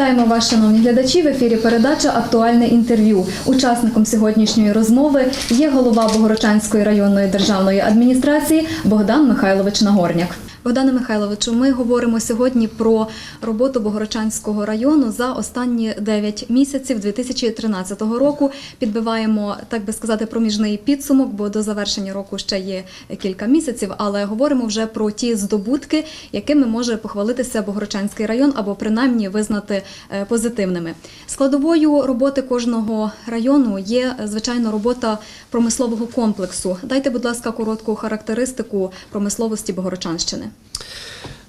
Вітаємо вас, шановні глядачі. В ефірі передача Актуальне інтерв'ю. Учасником сьогоднішньої розмови є голова Богородчанської районної державної адміністрації Богдан Михайлович Нагорняк. Богдане Михайловичу, ми говоримо сьогодні про роботу Богородчанського району за останні 9 місяців 2013 року. Підбиваємо, так би сказати, проміжний підсумок, бо до завершення року ще є кілька місяців. Але говоримо вже про ті здобутки, якими може похвалитися Богородчанський район, або принаймні визнати е, позитивними. Складовою роботи кожного району є звичайно робота промислового комплексу. Дайте, будь ласка, коротку характеристику промисловості Богородчанщини.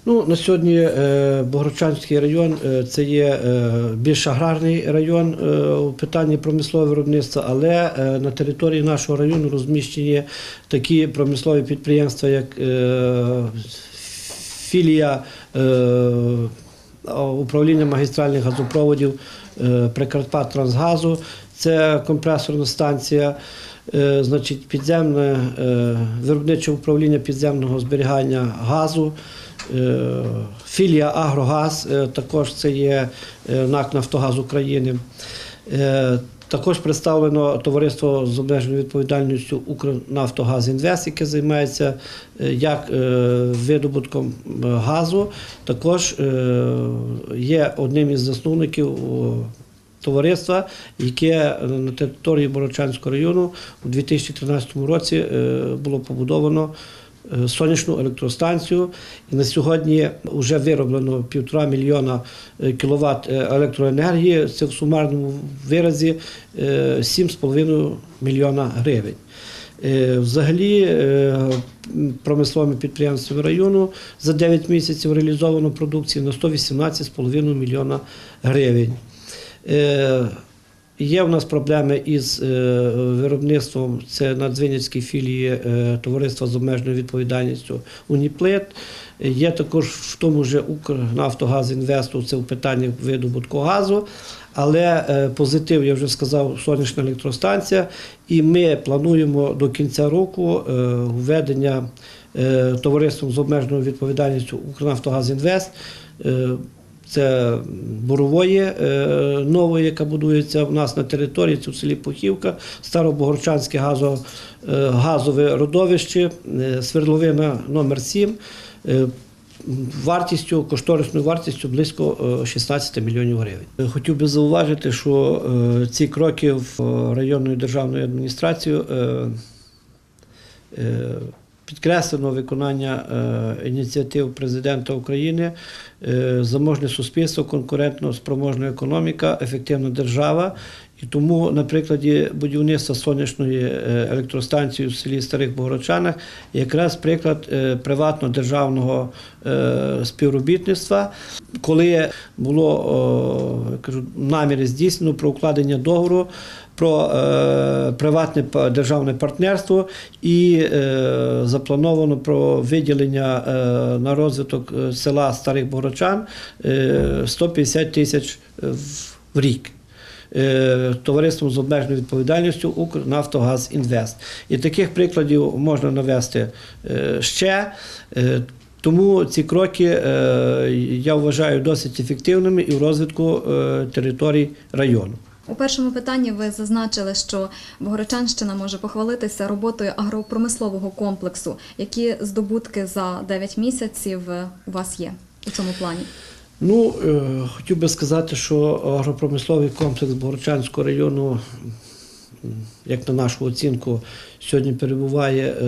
Ну, на сьогодні е, Богородчанський район е, це є е, більш аграрний район у питанні промислового виробництва, але на території нашого району розміщені такі промислові підприємства, як філія управління магістральних газопроводів Прикарпат Трансгазу, це компресорна станція. Е, Значить, підземне е, виробниче управління підземного зберігання газу, е, філія Агрогаз, також це є НАК Нафтогаз України. Також представлено товариство з обмеженою відповідальністю Укрнафтогаз Інвест, яке займається як видобутком газу, також є одним із засновників товариства, яке на території Борочанського району у 2013 році е, було побудовано е, сонячну електростанцію. І на сьогодні вже вироблено півтора мільйона е, кіловат е, електроенергії. Це в сумарному виразі е, 7,5 мільйона гривень. Е, Взагалі е, промисловими підприємствами району за 9 місяців реалізовано продукції на 118,5 мільйона гривень. Е, Є в нас проблеми із е, виробництвом. Це на Дзвинівській філії е, товариства з обмеженою відповідальністю Уніплит. Є також в тому же Укрнафтогазінвесту, це в питанні видобутку газу. Але позитив, я вже сказав, сонячна електростанція, і ми плануємо до кінця року введення товариством з обмеженою відповідальністю Укрнафтогазінвест. Це бурової е, нової, яка будується в нас на території, це в селі Пухівка, Старобогорчанське газо, е, газове родовище, е, свердловина номер 7 е, вартістю, кошторисною вартістю близько е, 16 мільйонів гривень. Хотів би зауважити, що ці кроки в адміністрацією е, е, підкреслено виконання е, ініціатив президента України е, заможне суспільство, конкурентно спроможна економіка, ефективна держава. І тому на прикладі будівництва сонячної е, електростанції в селі Старих Богородчанах якраз приклад приватно-державного співробітництва, коли було наміри здійснено про укладення договору про е, приватне державне партнерство і е, заплановано про виділення е, на розвиток е, села Старих Богородчан е, 150 тисяч е, в- в рік. Е, Товариством з обмеженою відповідальністю Укрнафтогаз Інвест. І таких прикладів можна навести ще. Тому ці кроки я вважаю досить ефективними і в розвитку територій району. У першому питанні ви зазначили, що Богородчанщина може похвалитися роботою агропромислового комплексу. Які здобутки за 9 місяців е, у вас є у цьому плані? Ну, е, хотів би сказати, що агропромисловий комплекс Богорчанського району, як на нашу оцінку, сьогодні перебуває е,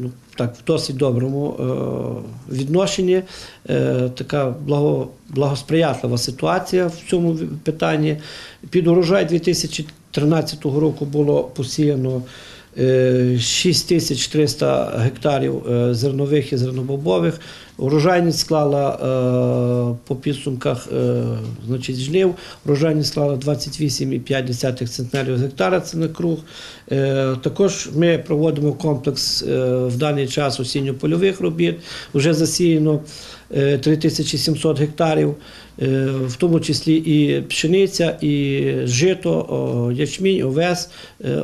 ну, так, в досить доброму е, відношенні. Е, Така благо, благосприятлива ситуація в цьому питанні. Під урожай 2013 року було посіяно е, 6300 гектарів зернових і зернобобових. Урожайність склала е, по підсумках е, значить, жнив, урожайність склала 28,5 центнерів гектара, це на круг. Е, також ми проводимо комплекс в даний час осінньо-польових робіт. Вже засіяно е, 3700 гектарів, в тому числі і пшениця, і жито, ячмінь, овес,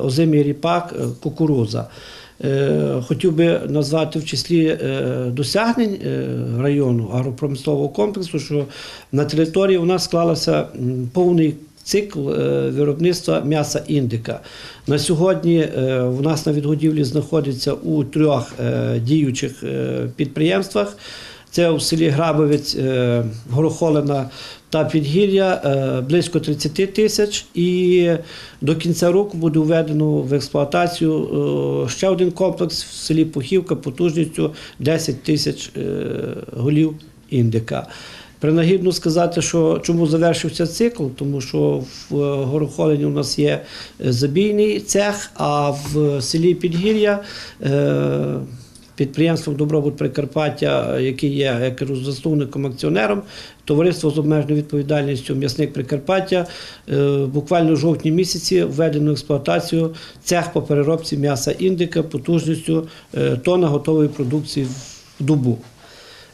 озимий ріпак, кукурудза. е, хотів би назвати в числі е, досягнень е, району агропромислового комплексу, що на території у нас склалося повний цикл е, виробництва м'яса індика. На сьогодні е, у нас на відгодівлі знаходиться у трьох е, діючих е, підприємствах. Це у селі Грабовець, е, Горохолина та Підгір'я е, близько 30 тисяч. І до кінця року буде введено в експлуатацію е, ще один комплекс в селі Пухівка потужністю 10 тисяч голів індика. Принагідно сказати, що чому завершився цикл, тому що в Горохолині у нас є забійний цех, а в селі Підгір'я підприємством Добробут Прикарпаття, яке є я кажу, засновником акціонером, товариство з обмеженою відповідальністю М'ясник Прикарпаття е, буквально в жовтні місяці введено в експлуатацію цех по переробці м'яса індика потужністю е, тонна готової продукції в добу.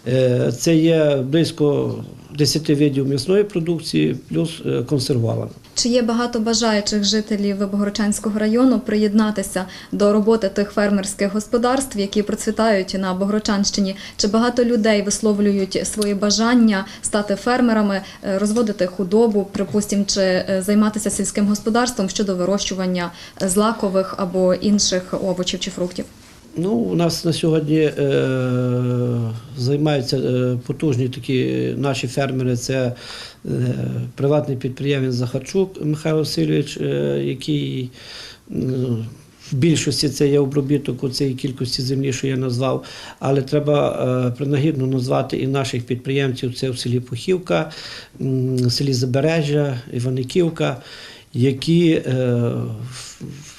Е, Це є близько 10 видів м'ясної продукції, плюс консервована. Чи є багато бажаючих жителів Богородчанського району приєднатися до роботи тих фермерських господарств, які процвітають на Богородчанщині? Чи багато людей висловлюють свої бажання стати фермерами, е, розводити худобу, припустимо, чи е, займатися сільським господарством щодо вирощування е, злакових або інших овочів чи фруктів? Ну, у нас на сьогодні е, займаються е, потужні такі наші фермери. Це приватний підприємець Захарчук Михайло Васильович, е, який в більшості це є обробіток у цій кількості землі, що я назвав. Але треба е, принагідно назвати і наших підприємців. Це в селі Пухівка, в селі Забережжя, Іваниківка, які е,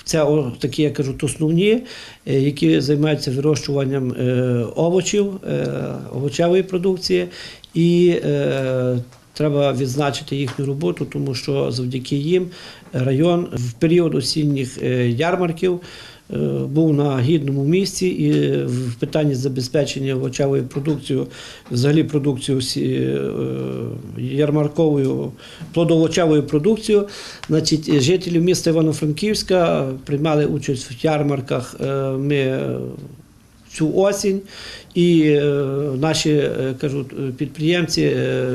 це такі, я кажу, основні, е, які займаються вирощуванням е, овочів, е, овочевої продукції. І е, треба відзначити їхню роботу, тому що завдяки їм район в період осінніх е, ярмарків е, був на гідному місці і в питанні забезпечення овочевою продукцією, взагалі продукцією е, ярмарковою плодоовочевою продукцією. Значить, жителі міста Івано-Франківська приймали участь в ярмарках. Ми цю осінь. І е, наші кажу, е, підприємці, е,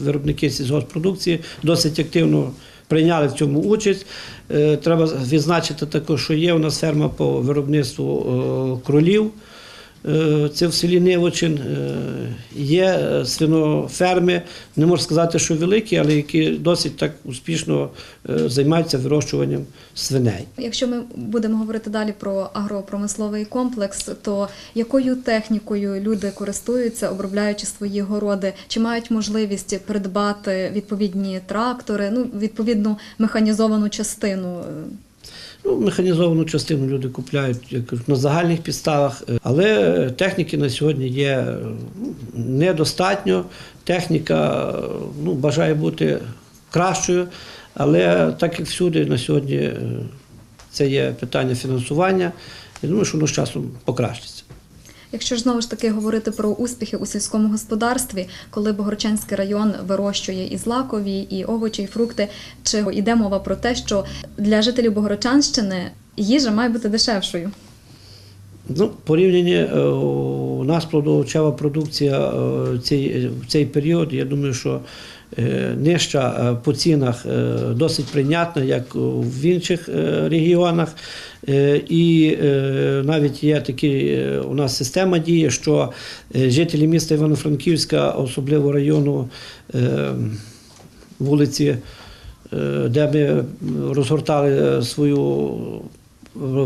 виробники сільгоспродукції досить активно прийняли в цьому участь. Е, треба відзначити також, що є у нас ферма по виробництву е, кролів. Е, Це в селі Невочин. Е, Є е, свиноферми, не можу сказати, що великі, але які досить так успішно займаються вирощуванням свиней. Якщо ми будемо говорити далі про агропромисловий комплекс, то якою технікою люди користуються, обробляючи свої городи? Чи мають можливість придбати відповідні трактори, ну відповідну механізовану частину? Ну, механізовану частину люди купляють кажуть, на загальних підставах, е, але техніки на сьогодні є е, ну, недостатньо. Техніка е, ну, бажає бути кращою, але так як всюди на сьогодні це є питання фінансування, я думаю, що воно з часом покращиться. Якщо ж знову ж таки говорити про успіхи у сільському господарстві, коли Богорчанський район вирощує і злакові, і овочі, і фрукти, чи йде мова про те, що для жителів Богорчанщини їжа має бути дешевшою? Ну, порівняння е, у нас плодоовочева продукція е, цей, в цей період, я думаю, що е, нижча е, по цінах е, досить прийнятна, як в інших е, регіонах. Е, І е, навіть є такі е, у нас система діє, що е, жителі міста Івано-Франківська, особливо району е, вулиці, е, де ми розгортали свою е,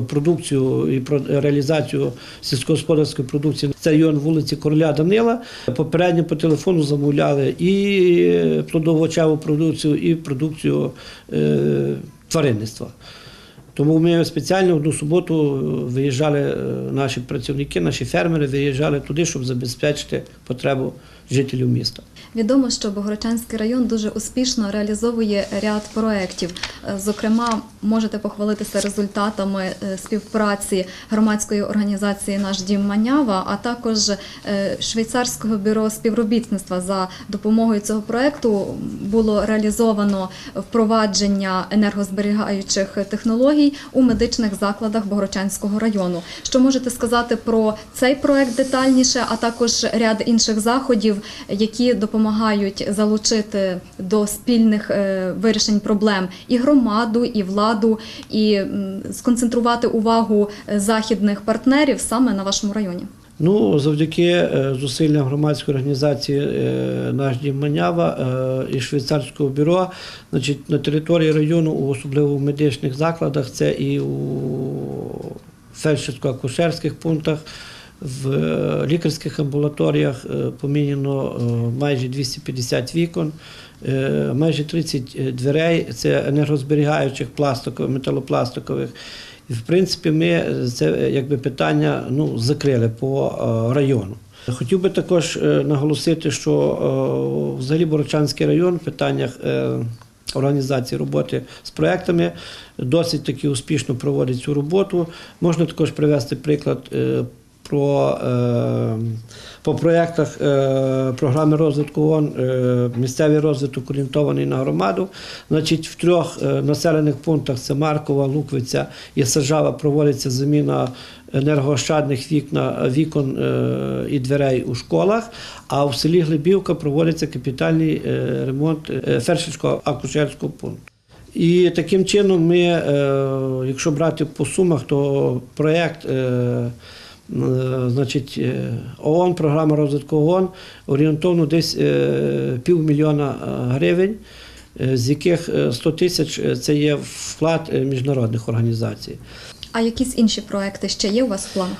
продукцію і про- реалізацію сільськогосподарської продукції. Це район вулиці Короля Данила. Попередньо по телефону замовляли і плодово-овочеву продукцію, і продукцію е, тваринництва. Тому ми спеціально одну суботу виїжджали, е, наші працівники, наші фермери виїжджали туди, щоб забезпечити потребу жителів міста. Відомо, що Богородчанський район дуже успішно реалізовує ряд проєктів. Е, Зокрема, можете похвалитися результатами е, співпраці громадської організації Наш дім Манява, а також е, швейцарського бюро співробітництва. За допомогою цього проєкту було реалізовано впровадження енергозберігаючих технологій у медичних закладах Богородчанського району. Що можете сказати про цей проєкт детальніше, а також ряд інших заходів, які допомагають залучити до спільних е, вирішень проблем і громаду, і владу, і сконцентрувати увагу е, західних партнерів саме на вашому районі? Ну, завдяки е, зусиллям громадської організації наш дім Манява і швейцарського бюро, значить, на території району, особливо в медичних закладах, це і у фельдшерсько-акушерських пунктах, в е, лікарських амбулаторіях е, поміняно е, майже 250 вікон, майже 30 дверей, це енергозберігаючих пластикових, металопластикових. І в принципі, ми це якби питання ну, закрили по району. Хотів би також наголосити, що взагалі Борочанський район в питаннях організації роботи з проектами досить таки успішно проводить цю роботу. Можна також привести приклад. Про е, по проєктах е, програми розвитку ООН е, місцевий розвиток орієнтований на громаду. Значить, в трьох населених пунктах це Маркова, Луквиця і Сажава проводиться заміна енергоощадних вікна, вікон і дверей у школах. А в селі Глибівка проводиться капітальний ремонт фельдшерського акушерського пункту. І таким чином ми, якщо брати по сумах, то проєкт. Е, Значить, е, ООН, програма розвитку ООН орієнтовно десь е, півмільйона гривень, з яких е, 100 тисяч це є вклад міжнародних організацій. А якісь інші проекти ще є у вас в планах?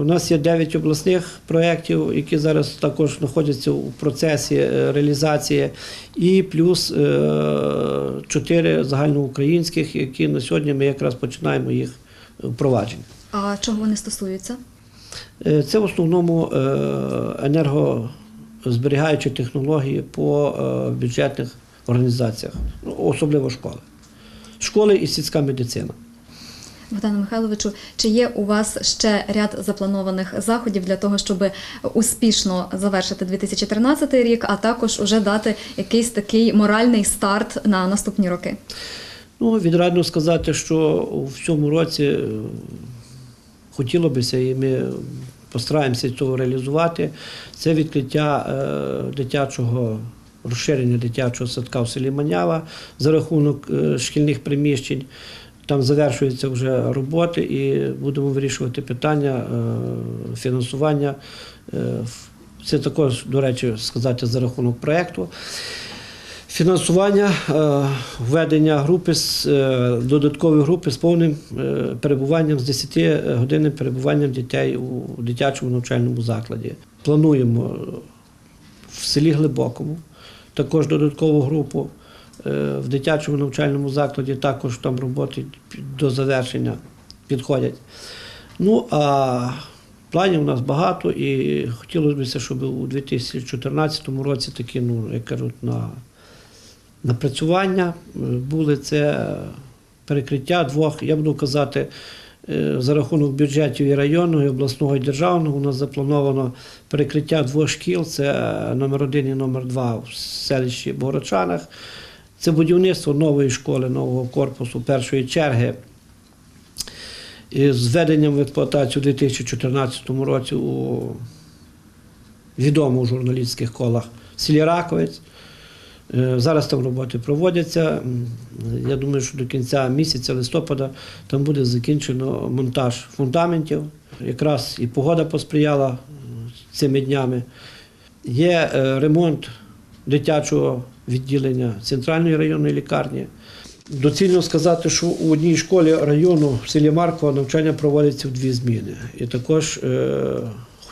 У нас є 9 обласних проєктів, які зараз також знаходяться у процесі реалізації, і плюс 4 загальноукраїнських, які на сьогодні ми якраз починаємо їх впровадження. А чого вони стосуються? Е, Це в основному е, енергозберігаючі технології по е, бюджетних організаціях, ну, особливо школи. Школи і сільська медицина. Богдану Михайловичу, чи є у вас ще ряд запланованих заходів для того, щоб успішно завершити 2013 рік, а також уже дати якийсь такий моральний старт на наступні роки? Ну, відрадно сказати, що в цьому році е, хотілося б і ми постараємося цього реалізувати. Це відкриття е, дитячого розширення дитячого садка в селі Манява за рахунок е, шкільних приміщень. Там завершуються вже роботи і будемо вирішувати питання е, фінансування. Це також, до речі, сказати за рахунок проєкту. Фінансування е, введення групи з е, додаткової групи з повним е, перебуванням з 10 годинним перебуванням дітей у дитячому навчальному закладі. Плануємо в селі Глибокому також додаткову групу в дитячому навчальному закладі. Також там роботи до завершення підходять. Ну а планів у нас багато, і хотілося б, щоб у 2014 році такі, ну як кажуть, на напрацювання е, були це перекриття двох, я буду казати, е, за рахунок бюджетів і районного, і обласного і державного. У нас заплановано перекриття двох шкіл: це номер один і номер два в селищі Богородчанах. Це будівництво нової школи, нового корпусу першої черги. З введенням в експлуатацію у 2014 році у відомому журналістських колах в селі Раковець. Е, Зараз там роботи проводяться. Я думаю, що до кінця місяця листопада там буде закінчено монтаж фундаментів. Якраз і погода посприяла цими днями. Є е, ремонт дитячого відділення центральної районної лікарні. Доцільно сказати, що у одній школі району в селі Маркова навчання проводиться в дві зміни. І також е,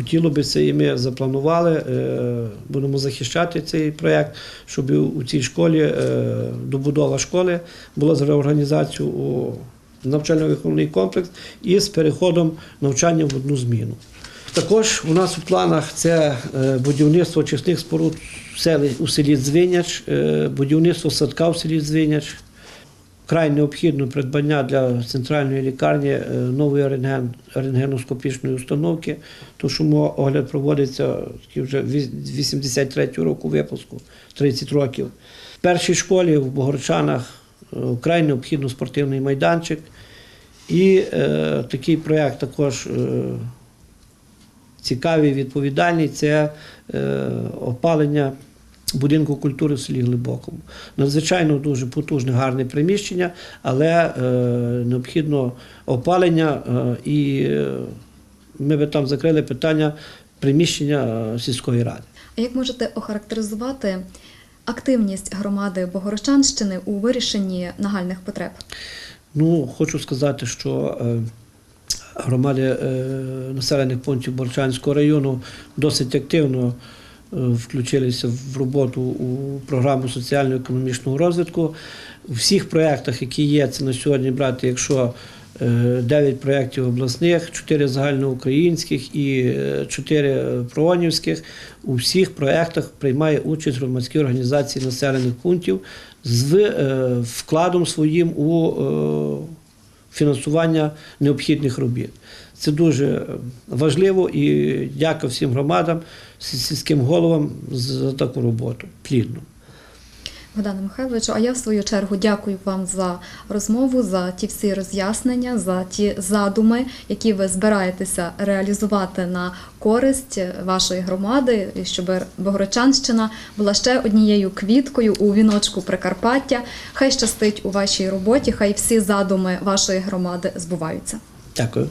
хотіло би це і ми запланували. Е, будемо захищати цей проєкт, щоб у цій школі е, добудова школи була з реорганізацією у навчально-виховний комплекс і з переходом навчання в одну зміну. Також у нас у планах це е, будівництво очисних споруд у селі Дзвиняч, будівництво садка в селі Дзвиняч. Край необхідно придбання для центральної лікарні е, нової рентген, рентгеноскопічної установки, тому що огляд проводиться вже віс- 83 року випуску, 30 років. В першій школі в Богорчанах е, край необхідно спортивний майданчик. І е, такий проєкт також е, цікавий, відповідальний це е, опалення будинку культури в селі Глибокому. Надзвичайно дуже потужне, гарне приміщення, але е, необхідно опалення, е, і е, ми би там закрили питання приміщення е, сільської ради. А як можете охарактеризувати активність громади Богородчанщини у вирішенні нагальних потреб? Ну, хочу сказати, що е, громади е, населених пунктів Борчанського району досить активно включилися в роботу у програму соціально-економічного розвитку. У всіх проєктах, які є, це на сьогодні брати, якщо 9 проєктів обласних, 4 загальноукраїнських і 4 проонівських. У всіх проєктах приймає участь громадські організації населених пунктів з е, вкладом своїм у е, фінансування необхідних робіт. Це дуже важливо і дякую всім громадам, сільським головам за таку роботу плідну. Богдане Михайловичу, а я в свою чергу дякую вам за розмову, за ті всі роз'яснення, за ті задуми, які ви збираєтеся реалізувати на користь вашої громади, щоб Богородчанщина була ще однією квіткою у віночку Прикарпаття. Хай щастить у вашій роботі, хай всі задуми вашої громади збуваються. Дякую.